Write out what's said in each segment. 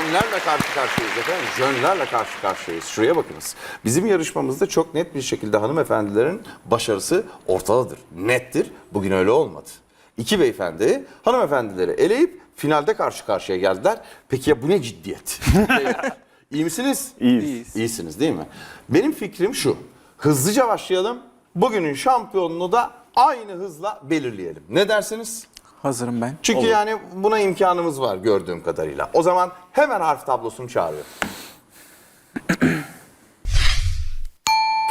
Jönlerle karşı karşıyayız efendim. Jönlerle karşı karşıyayız. Şuraya bakınız. Bizim yarışmamızda çok net bir şekilde hanımefendilerin başarısı ortadadır. Nettir. Bugün öyle olmadı. İki beyefendi hanımefendileri eleyip finalde karşı karşıya geldiler. Peki ya bu ne ciddiyet? İyi misiniz? İyiyiz. İyisiniz değil mi? Benim fikrim şu. Hızlıca başlayalım. Bugünün şampiyonunu da aynı hızla belirleyelim. Ne dersiniz? Hazırım ben. Çünkü yani buna imkanımız var gördüğüm kadarıyla. O zaman hemen harf tablosunu çağırıyorum.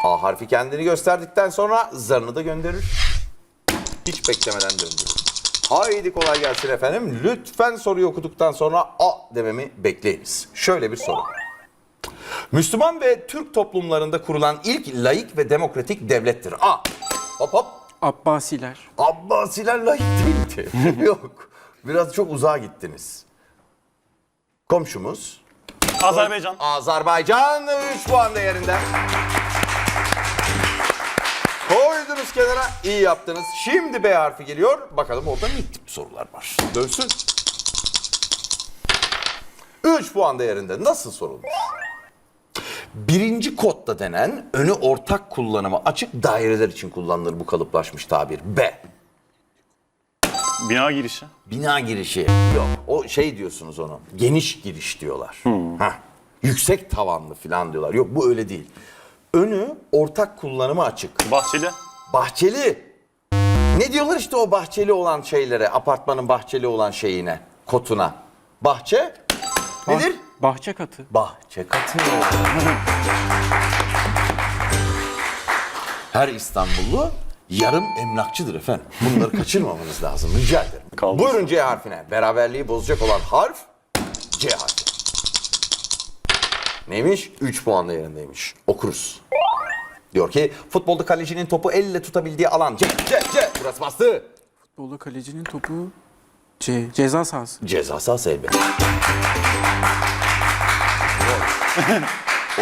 A harfi kendini gösterdikten sonra zarını da gönderir. Hiç beklemeden döndürür. Haydi kolay gelsin efendim. Lütfen soruyu okuduktan sonra A dememi bekleyiniz. Şöyle bir soru. Müslüman ve Türk toplumlarında kurulan ilk laik ve demokratik devlettir. A. Hop hop. Abbasiler. Abbasiler layık değildi. Yok. Biraz çok uzağa gittiniz. Komşumuz Azerbaycan. Azerbaycan 3 puan değerinde. Koydunuz kenara iyi yaptınız. Şimdi B harfi geliyor. Bakalım orada ne tip sorular var. Dönsün. 3 puan değerinde nasıl sorulmuş? Birinci kodda denen önü ortak kullanıma açık daireler için kullanılır bu kalıplaşmış tabir. B. Bina girişi. Bina girişi yok. O şey diyorsunuz onu. Geniş giriş diyorlar. Heh. Yüksek tavanlı falan diyorlar. Yok bu öyle değil. Önü ortak kullanıma açık. Bahçeli. Bahçeli. Ne diyorlar işte o bahçeli olan şeylere, apartmanın bahçeli olan şeyine, kotuna. Bahçe nedir? Bahçe katı. Bahçe katı. Her İstanbullu yarım emlakçıdır efendim. Bunları kaçırmamanız lazım. Rica ederim. Kaldı. Buyurun C harfine. Beraberliği bozacak olan harf C harfi. Neymiş? 3 puan değerindeymiş. Okuruz. Diyor ki futbolda kalecinin topu elle tutabildiği alan C, C, C. Burası bastı. Futbolda kalecinin topu C. Ceza sahası. Ceza sahası elbette.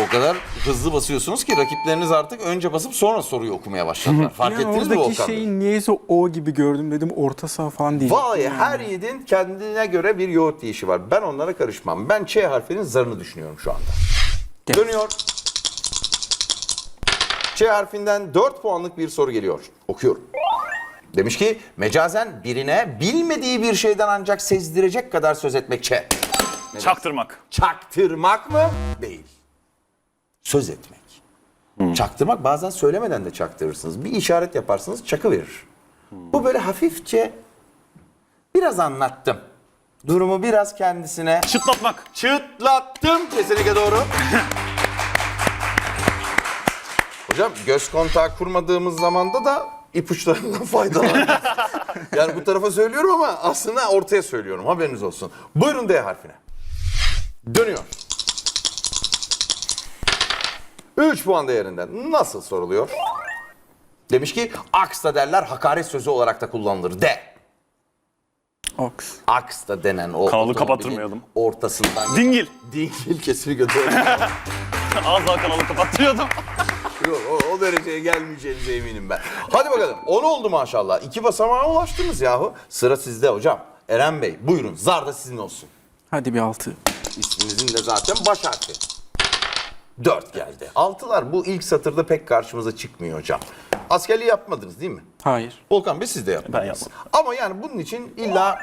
O kadar hızlı basıyorsunuz ki rakipleriniz artık önce basıp sonra soruyu okumaya başladılar. Fark Yani ettiniz mi oradaki Volkan Bey? şeyi niyeyse o gibi gördüm dedim orta saha falan değil. Vay her yiğidin kendine göre bir yoğurt yiyişi var. Ben onlara karışmam. Ben Ç harfinin zarını düşünüyorum şu anda. Gel. Dönüyor. Ç harfinden 4 puanlık bir soru geliyor. Okuyorum. Demiş ki mecazen birine bilmediği bir şeyden ancak sezdirecek kadar söz etmek Ç. Çaktırmak. Çaktırmak mı? Değil. Söz etmek. Çaktırmak bazen söylemeden de çaktırırsınız. Bir işaret yaparsınız çakı verir. Bu böyle hafifçe biraz anlattım. Durumu biraz kendisine Çıtlatmak. çıtlattım. Kesinlikle doğru. Hocam göz kontağı kurmadığımız zamanda da ipuçlarından faydalanıyoruz. yani bu tarafa söylüyorum ama aslında ortaya söylüyorum. Haberiniz olsun. Buyurun D harfine. Dönüyor. 3 puan değerinden nasıl soruluyor? Demiş ki aks da derler hakaret sözü olarak da kullanılır. De. Ox. Aks da denen o Kanalı otomobilin kapattırmayalım. Ortasından. Dingil. Dingil kesinlikle doğru. Az daha kanalı kapattırıyordum. Yok o, o dereceye gelmeyeceğinize eminim ben. Hadi bakalım 10 oldu maşallah. İki basamağa ulaştınız yahu. Sıra sizde hocam. Eren Bey buyurun zar da sizin olsun. Hadi bir altı. İsminizin de zaten baş harfi. 4 geldi. Altılar bu ilk satırda pek karşımıza çıkmıyor hocam. Askerliği yapmadınız değil mi? Hayır. Volkan Bey siz de yapmadınız. Ben yapmadım. Ama yani bunun için illa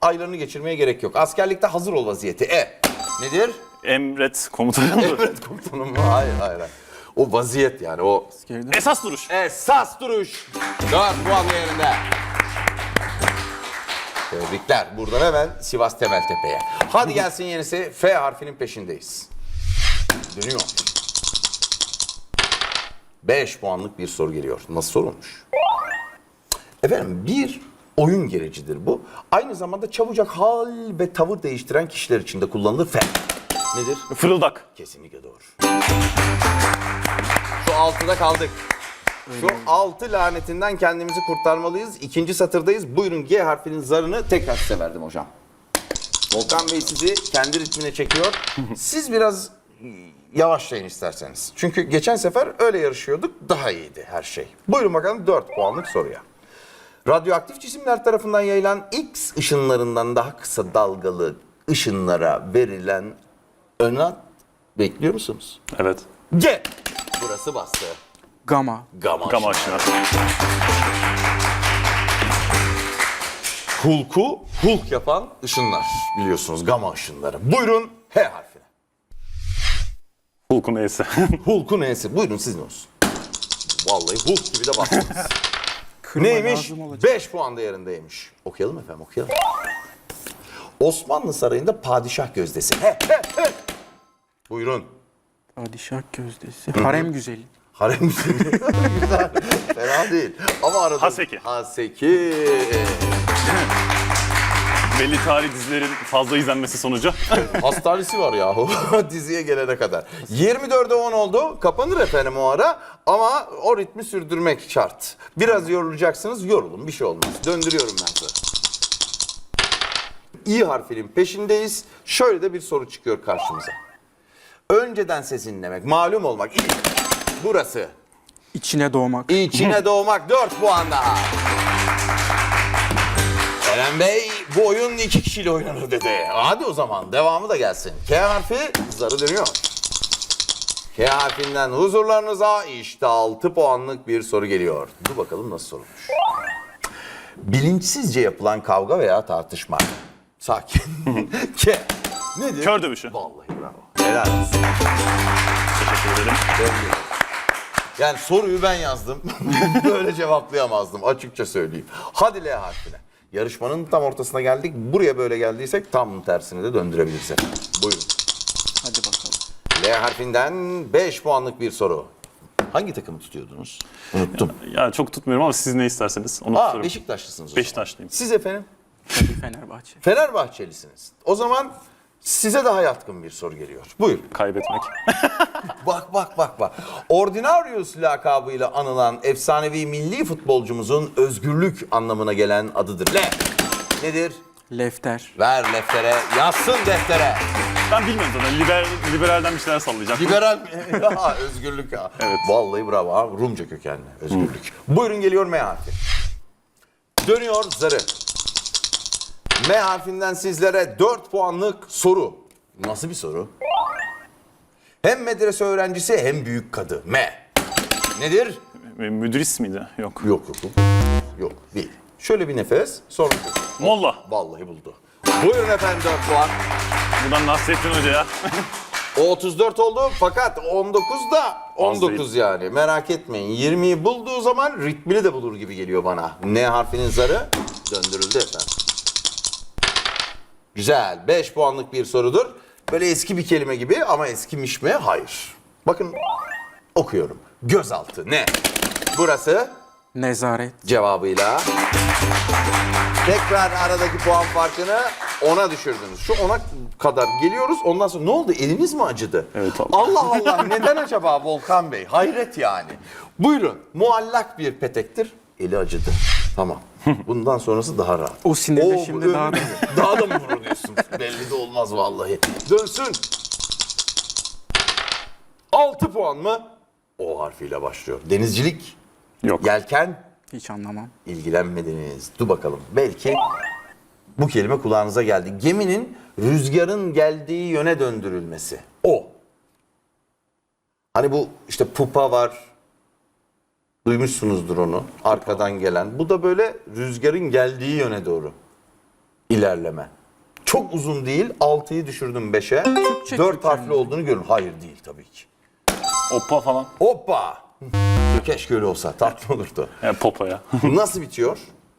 aylarını geçirmeye gerek yok. Askerlikte hazır ol vaziyeti. E nedir? Emret komutanı. Emret komutanım mı? Hayır hayır. hayır. O vaziyet yani o. Esas duruş. Esas duruş. 4 puan değerinde. Tebrikler. Buradan hemen Sivas Temeltepe'ye. Hadi gelsin yenisi. F harfinin peşindeyiz. Dönüyor. 5 puanlık bir soru geliyor. Nasıl sorulmuş? Efendim bir oyun gerecidir bu. Aynı zamanda çabucak hal ve tavır değiştiren kişiler için de kullanılır. F. Nedir? Fırıldak. Kesinlikle doğru. Şu altıda kaldık. Şu altı lanetinden kendimizi kurtarmalıyız. İkinci satırdayız. Buyurun G harfinin zarını tekrar size verdim hocam. Volkan Bey sizi kendi ritmine çekiyor. Siz biraz yavaşlayın isterseniz. Çünkü geçen sefer öyle yarışıyorduk. Daha iyiydi her şey. Buyurun bakalım 4 puanlık soruya. Radyoaktif cisimler tarafından yayılan X ışınlarından daha kısa dalgalı ışınlara verilen ön ad bekliyor musunuz? Evet. G. Burası bastı. Gama. Gama. Gama ışını. aşina. Hulk'u Hulk yapan ışınlar biliyorsunuz gama ışınları. Buyurun H harfine. Hulk'un E'si. Hulk'un N'si. Buyurun sizin olsun. Vallahi Hulk gibi de bastınız. Kırma Neymiş? lazım olacak. 5 puan değerindeymiş. Okuyalım efendim okuyalım. Osmanlı Sarayı'nda padişah gözdesi. He, he, he. Buyurun. Padişah gözdesi. Harem güzeli. Harem. Güzel. Fena değil. Ama arada... Haseki. Haseki. Belli tarih dizilerin fazla izlenmesi sonucu. Hastanesi var yahu diziye gelene kadar. 24'e 10 oldu. Kapanır efendim o ara. Ama o ritmi sürdürmek şart. Biraz yorulacaksınız. Yorulun bir şey olmaz. Döndürüyorum ben size. İ harfinin peşindeyiz. Şöyle de bir soru çıkıyor karşımıza. Önceden ses dinlemek, malum olmak. İ. Burası. İçine doğmak. İçine doğmak 4 puan daha. Eren Bey bu oyun iki kişiyle oynanır dedi. Hadi o zaman devamı da gelsin. K harfi zarı dönüyor. K harfinden huzurlarınıza işte 6 puanlık bir soru geliyor. Dur bakalım nasıl sorulmuş. Bilinçsizce yapılan kavga veya tartışma. Sakin. K. Nedir? Kör dövüşü. Vallahi bravo. Helal olsun. Teşekkür ederim. Yani soruyu ben yazdım. Böyle cevaplayamazdım açıkça söyleyeyim. Hadi L harfine. Yarışmanın tam ortasına geldik. Buraya böyle geldiysek tam tersini de döndürebiliriz. Buyurun. Hadi bakalım. L harfinden 5 puanlık bir soru. Hangi takımı tutuyordunuz? Unuttum. Ya çok tutmuyorum ama siz ne isterseniz onu Aa tutarım. Beşiktaşlısınız o zaman. Beşiktaşlıyım. Siz efendim? Tabii Fenerbahçe. Fenerbahçelisiniz. O zaman size daha yatkın bir soru geliyor. Buyur. Kaybetmek. Bak bak bak bak. Ordinarius lakabıyla anılan efsanevi milli futbolcumuzun özgürlük anlamına gelen adıdır. Le. Nedir? Lefter. Ver deftere, yazsın deftere. Ben bilmiyorum zaten. Liber, liberalden bir şeyler sallayacağım. Liberal mi? özgürlük ya. Evet. Vallahi bravo ha. Rumca kökenli özgürlük. Buyurun geliyor M harfi. Dönüyor zarı. M harfinden sizlere 4 puanlık soru. Nasıl bir soru? Hem medrese öğrencisi hem büyük kadı. M. Nedir? Müdüris miydi? Yok. Yok yok yok. Yok değil. Şöyle bir nefes sonra Molla. vallahi buldu. Buyurun efendim 4 puan. Buradan Nasrettin Hoca'ya. O 34 oldu fakat 19 da 19 değil. yani merak etmeyin. 20'yi bulduğu zaman ritmini de bulur gibi geliyor bana. N harfinin zarı döndürüldü efendim. Güzel 5 puanlık bir sorudur. Böyle eski bir kelime gibi ama eskimiş mi? Hayır. Bakın okuyorum. Gözaltı ne? Burası Nezaret. cevabıyla tekrar aradaki puan farkını ona düşürdünüz. Şu ona kadar geliyoruz. Ondan sonra ne oldu? Eliniz mi acıdı? Evet, abi. Allah Allah neden acaba Volkan Bey? Hayret yani. Buyurun. Muallak bir petektir. Eli acıdı. Tamam. Bundan sonrası daha rahat. O sinirle şimdi daha da... daha da mı vurur diyorsun? Belli de olmaz vallahi. Dönsün. 6 puan mı? O harfiyle başlıyor. Denizcilik, Yok. yelken, Hiç anlamam. ilgilenmediniz. Dur bakalım. Belki bu kelime kulağınıza geldi. Geminin rüzgarın geldiği yöne döndürülmesi. O. Hani bu işte pupa var. Duymuşsunuzdur onu. Arkadan gelen. Bu da böyle rüzgarın geldiği yöne doğru ilerleme. Çok uzun değil. 6'yı düşürdüm 5'e. Türkçe 4 kökenli. harfli olduğunu görün. Hayır değil tabii ki. Oppa falan. Hoppa. Keşke öyle olsa. Tatlı olurdu. Yani popaya. Nasıl bitiyor?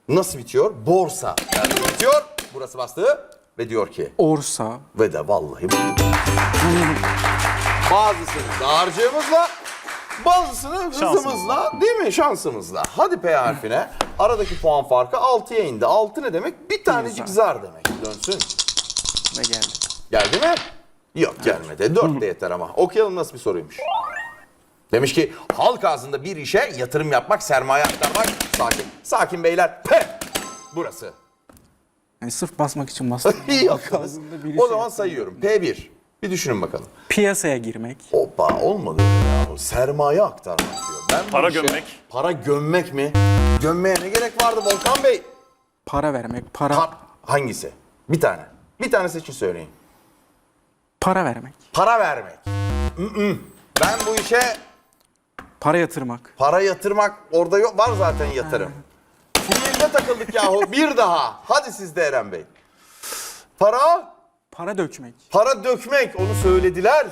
Nasıl bitiyor? Borsa. Yani bitiyor. Burası bastı ve diyor ki Orsa. ve de vallahi. Bazısını dağarcığımızla bazısını hızımızla değil mi şansımızla. Hadi P harfine. Aradaki puan farkı 6'ya indi. 6 ne demek? Bir tanecik zar demek. Dönsün. Ve geldi. Geldi mi? Yok gelmedi. 4 de yeter ama. Okuyalım nasıl bir soruymuş. Demiş ki halk ağzında bir işe yatırım yapmak, sermaye aktarmak. Sakin. Sakin beyler. P. Burası. Yani sırf basmak için bastım. Ağzında bir O şey zaman sayıyorum. P1. Bir düşünün bakalım. Piyasaya girmek. Hoppa olmadı ya. Sermaye aktarmak diyor. Ben bu Para işe- gömmek. Para gömmek mi? Gömmeye ne gerek vardı Volkan Bey? Para vermek. Para. Pa- hangisi? Bir tane. Bir tane seçin söyleyin. Para vermek. Para vermek. Mm-mm. Ben bu işe Para yatırmak. para yatırmak orada yok var zaten yatırım. Fiilde takıldık yahu. Bir daha. Hadi siz de Eren Bey. Para, Para dökmek. para dökmek onu söylediler.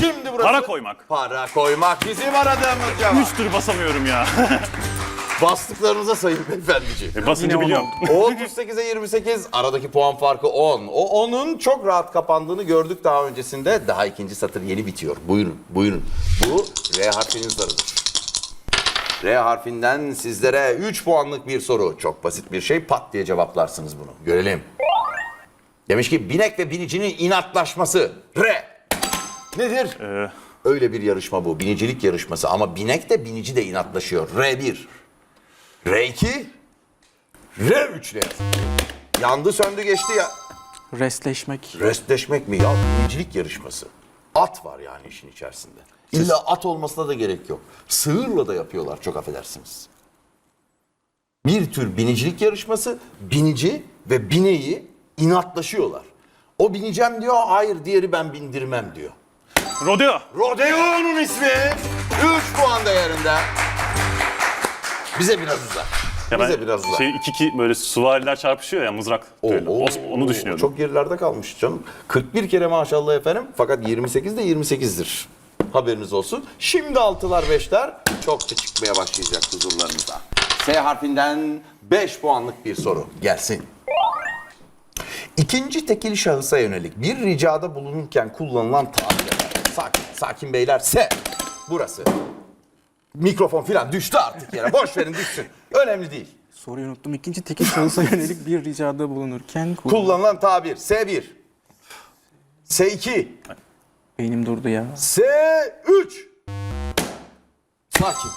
Şimdi burası. Para koymak. Para koymak bizim aradığımız cevap. Üç basamıyorum ya. Bastıklarınıza sayın beyefendiciğim. E, basınca Yine biliyorum. onu O 38'e 28 aradaki puan farkı 10. O 10'un çok rahat kapandığını gördük daha öncesinde. Daha ikinci satır yeni bitiyor. Buyurun, buyurun. Bu R harfinin zarıdır. R harfinden sizlere 3 puanlık bir soru. Çok basit bir şey. Pat diye cevaplarsınız bunu. Görelim. Demiş ki binek ve binicinin inatlaşması. R. Nedir? Ee, Öyle bir yarışma bu. Binicilik yarışması. Ama binek de binici de inatlaşıyor. R1. R2. R3 ile yaz. Yandı söndü geçti ya. Restleşmek. Restleşmek mi ya? Binicilik yarışması. At var yani işin içerisinde. İlla at olmasına da gerek yok. Sığırla da yapıyorlar çok affedersiniz. Bir tür binicilik yarışması. Binici ve bineği inatlaşıyorlar. O bineceğim diyor, hayır diğeri ben bindirmem diyor. rodeo. Rodeo'nun ismi 3 puan değerinde. Bize biraz uzak. Ya ben Bize biraz uzak. şey iki iki böyle süvariler çarpışıyor ya mızrak. düello. Oo, O- onu düşünüyordum. Çok gerilerde kalmış canım. 41 kere maşallah efendim. Fakat 28 de 28'dir. Haberiniz olsun. Şimdi altılar beşler çokça çıkmaya başlayacak huzurlarınıza. S harfinden 5 puanlık bir soru gelsin. İkinci tekil şahısa yönelik bir ricada bulunurken kullanılan tabirler. Sakin, sakin beyler. S. Burası. Mikrofon filan düştü artık yere. Boş verin düşsün. Önemli değil. Soruyu unuttum. İkinci tekil şahısa yönelik bir ricada bulunurken kul- Kullanılan tabir S1, S2, beynim durdu ya. S3. Sakin.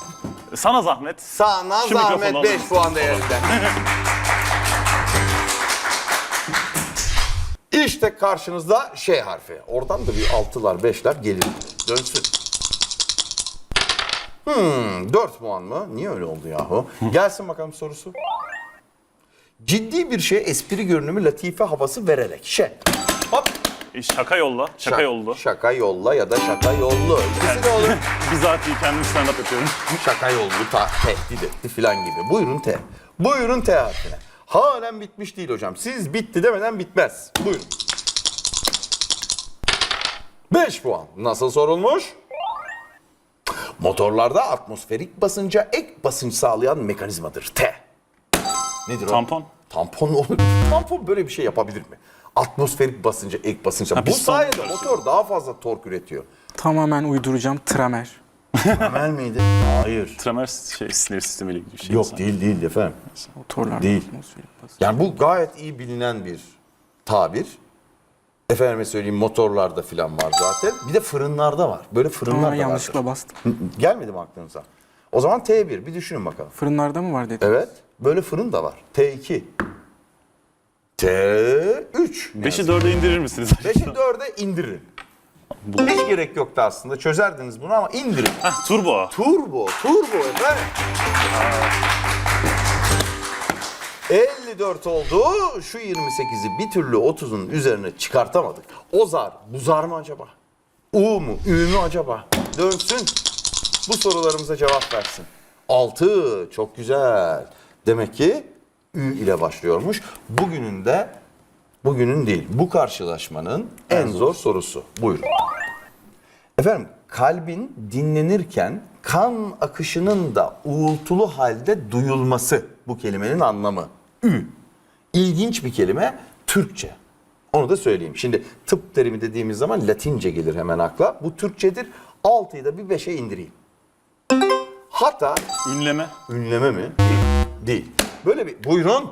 Sana zahmet. Sana Şu zahmet mikrofonu 5 alalım. puan değerinde. işte karşınızda şey harfi. Oradan da bir altılar beşler gelir. Dönsün. Hmm, 4 puan mı? Niye öyle oldu yahu? Gelsin bakalım sorusu. Ciddi bir şey espri görünümü latife havası vererek. Şey. Hop. E, Şaka yolla. Şaka yolla. Şaka yolla ya da şaka yollu. İkisi de olur. Bizatihi kendim stand up yapıyorum. şaka yollu, ta, tehdit etti filan gibi. Buyurun T. Buyurun T harfine. Halen bitmiş değil hocam. Siz bitti demeden bitmez. Buyurun. 5 puan. Nasıl sorulmuş? Motorlarda atmosferik basınca ek basınç sağlayan mekanizmadır. T. Nedir o? Tampon. Tampon olur. Tampon böyle bir şey yapabilir mi? Atmosferik basınca ek basınca. Bu piston sayede motor daha fazla tork üretiyor. Tamamen uyduracağım. Tramer. Temel miydi? Hayır. Tramer şey, sinir sistemiyle ilgili bir şey. Yok sanki. değil değil efendim. Motorlar. Değil. Yani bu gayet iyi bilinen bir tabir. Efendime söyleyeyim motorlarda filan var zaten. Bir de fırınlarda var. Böyle fırınlar da yanlışlıkla vardır. bastım. Gelmedi mi aklınıza? O zaman T1 bir düşünün bakalım. Fırınlarda mı var dedi. Evet. Böyle fırın da var. T2. T3. Beşi dörde indirir misiniz? 5'i 4'e indirin. Hiç gerek yoktu aslında. Çözerdiniz bunu ama indirin. Heh, turbo. Turbo, turbo efendim. 54 oldu. Şu 28'i bir türlü 30'un üzerine çıkartamadık. Ozar, buzar mı acaba? U mu, Ü mü acaba? Dönsün. Bu sorularımıza cevap versin. 6 çok güzel. Demek ki Ü ile başlıyormuş. Bugünün de bugünün değil bu karşılaşmanın en zor sorusu. Buyurun. Efendim kalbin dinlenirken kan akışının da uğultulu halde duyulması bu kelimenin anlamı. Ü. İlginç bir kelime Türkçe. Onu da söyleyeyim. Şimdi tıp terimi dediğimiz zaman Latince gelir hemen akla. Bu Türkçedir. 6'yı da bir 5'e indireyim. Hatta Ünleme. ünleme mi? Değil. Böyle bir buyurun.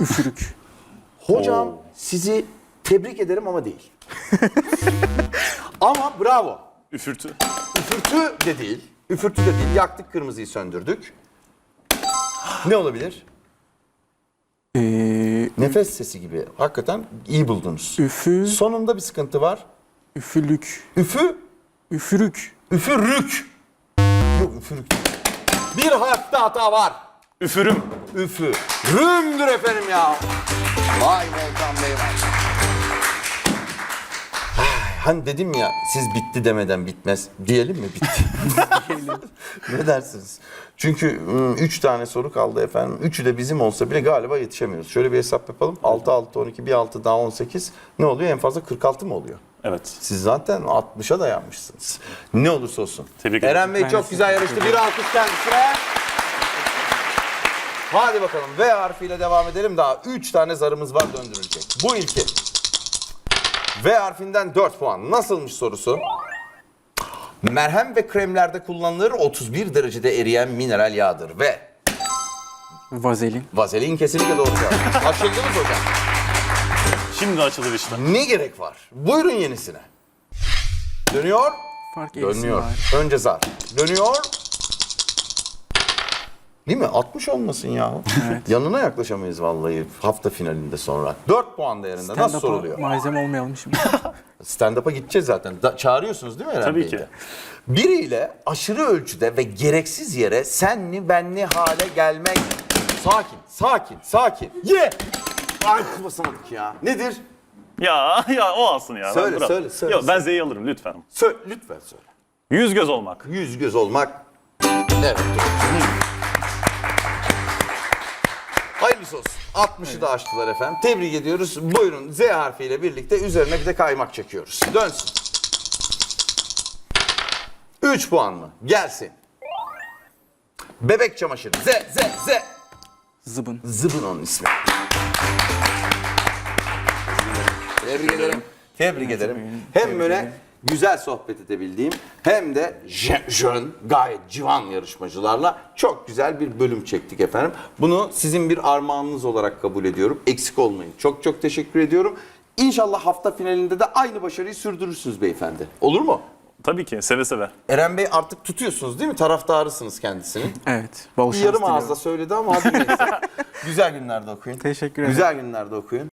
Üfürük. Hocam Oo. sizi tebrik ederim ama değil. ama bravo. Üfürtü. Üfürtü de değil. Üfürtü de değil. Yaktık kırmızıyı söndürdük. Ne olabilir? Ee, Nefes sesi gibi. Hakikaten iyi buldunuz. üfü, Sonunda bir sıkıntı var. üfülük, Üfü, üfürük. üfürük. Yok üfürük. Bir harfte hata var. Üfürüm. Üfü. Rümdür efendim ya. Vay Volkan Bey vay. Ay, Hani dedim ya siz bitti demeden bitmez. Diyelim mi bitti? ne dersiniz? Çünkü 3 tane soru kaldı efendim. Üçü de bizim olsa bile galiba yetişemiyoruz. Şöyle bir hesap yapalım. 6 6 12 bir 6 daha 18. Ne oluyor? En fazla 46 mı oluyor? Evet. Siz zaten 60'a dayanmışsınız. Ne olursa olsun. Tebrik ederim. Eren Bey çok güzel yarıştı. Bir alkış kendisine. Hadi bakalım V harfiyle devam edelim. Daha 3 tane zarımız var döndürülecek. Bu ilki. V harfinden 4 puan. Nasılmış sorusu? Merhem ve kremlerde kullanılır 31 derecede eriyen mineral yağdır ve Vazelin. vazelin kesinlikle doğru cevap. Açıldınız hocam. Şimdi açılır işte. Ne gerek var? Buyurun yenisine. Dönüyor. Fark eğrisi Dönüyor. var. Önce zar. Dönüyor. Değil mi? 60 olmasın ya. Yanına yaklaşamayız vallahi hafta finalinde sonra. 4 puan değerinde. Nasıl Stand-up'a soruluyor? malzeme olmayalım şimdi. Stand-up'a gideceğiz zaten. Da- çağırıyorsunuz değil mi Eren Tabii Bey'i ki. Biriyle aşırı ölçüde ve gereksiz yere senli benli hale gelmek. Sakin, sakin, sakin. Ye! Ay basamadık ya. Nedir? Ya ya o alsın ya. Söyle, ben bırak- söyle, söyle, Yok ben söyle. Z'yi alırım lütfen. Söyle, lütfen söyle. Yüz göz olmak. Yüz göz olmak. Evet. Hayırlısı olsun. 60'ı da aştılar efendim. Tebrik ediyoruz. Buyurun Z harfiyle birlikte üzerine bir de kaymak çekiyoruz. Dönsün. 3 puan mı? Gelsin. Bebek çamaşırı. Z, Z, Z. Zıbın. Zıbın onun ismi. Tebrik ederim. Tebrik ederim. Hem böyle güzel sohbet edebildiğim hem de jön, gayet civan yarışmacılarla çok güzel bir bölüm çektik efendim. Bunu sizin bir armağanınız olarak kabul ediyorum. Eksik olmayın. Çok çok teşekkür ediyorum. İnşallah hafta finalinde de aynı başarıyı sürdürürsünüz beyefendi. Olur mu? Tabii ki seve seve. Eren Bey artık tutuyorsunuz değil mi? Taraftarısınız kendisini. Evet. Bol şans Yarım ağızla söyledi ama hadi neyse. Güzel günlerde okuyun. Teşekkür ederim. Güzel günlerde okuyun.